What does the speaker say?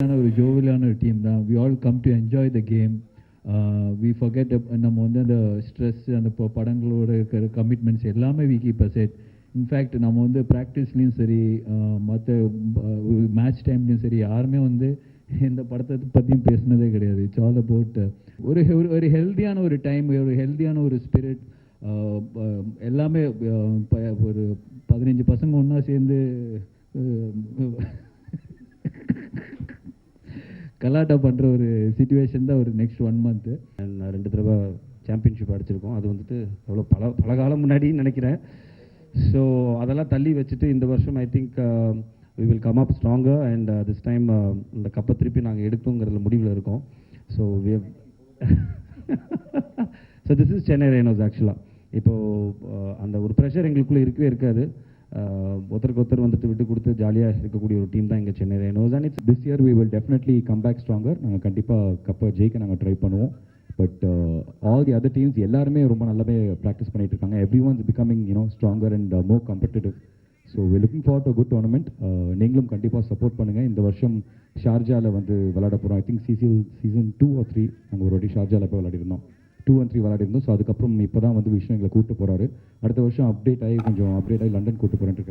ஒரு ஜோவிலான ஒரு டீம் தான். We all come to enjoy the game we forget நம்ம வந்து அந்த ஸ்ட்ரெஸ் அந்த ப- படங்களோட இருக்கிற கமிட்மெண்ட்ஸ் எல்லாமே வி கீப் அசெட் இன்ஃபேக்ட் நம்ம வந்து ப்ராக்டிஸ்லேயும் சரி மற்ற மேட்ச் டைம்லேயும் சரி யாருமே வந்து எந்த படத்தை பற்றியும் பேசினதே கிடையாது. இட்ஸ் ஆல் அபவுட் ஒரு ஒரு- ஹெல்த்தியான ஒரு டைம் ஒரு ஹெல்த்தியான ஒரு ஸ்பிரிட் uh, um, எல்லாமே uh, ஒரு பதினஞ்சு பசங்க ஒன்றா சேர்ந்து கலாட்டா பண்ணுற ஒரு சுச்சுவேஷன் தான் ஒரு நெக்ஸ்ட் ஒன் மந்த்து நான் ரெண்டு தடவை சாம்பியன்ஷிப் அடிச்சிருக்கோம். அது வந்துட்டு எவ்வளோ பல பல காலம் முன்னாடின்னு நினைக்கிறேன். ஸோ அதெல்லாம் தள்ளி வச்சுட்டு இந்த வருஷம் I think we will come up stronger and this time இந்த கப்பை திருப்பி நாங்கள் எடுப்போங்கிறதுல முடிவில் இருக்கோம். So we so this is Chennai Rhinos ஆக்சுவலாக இப்போது அந்த ஒரு ப்ரெஷர் எங்களுக்குள்ளே இருக்கவே இருக்காது. ஒருத்தருக்கு ஒருத்தர் வந்துட்டு விட்டு கொடுத்து ஜாலியாக இருக்கக்கூடிய ஒரு டீம் தான் எங்கள் Chennai Rhinos and it's this year we will definitely come back stronger நாங்கள் கண்டிப்பாக கப்பை ஜெயிக்க நாங்கள் ட்ரை பண்ணுவோம். But all the other teams எல்லாருமே ரொம்ப நல்லாவே ப்ராக்டிஸ் பண்ணிட்டு இருக்காங்க. Everyone's becoming you know stronger and more competitive so we looking for to good tournament நீங்களும் கண்டிப்பாக சப்போர்ட் பண்ணுங்கள் இந்த வருஷம் ஷார்ஜாவில் வந்து விளையாட போகிறோம் I think season season two or three நாங்கள் ஒரு வாட்டி ஷார்ஜாவில் போய் விளையாடிருந்தோம். டூ அண்ட் த்ரீ விளையாடிருந்தோம் ஸோ அதுக்கப்புறம் இப்போ தான் வந்து விஷயம் எங்களை கூப்பிட்டு போகிறாரு அடுத்த வருஷம் அப்டேட் ஆகி கொஞ்சம் அப்டேட் ஆகி லண்டன் கூட்டு போகிறேன்ட்டு இருக்காரு.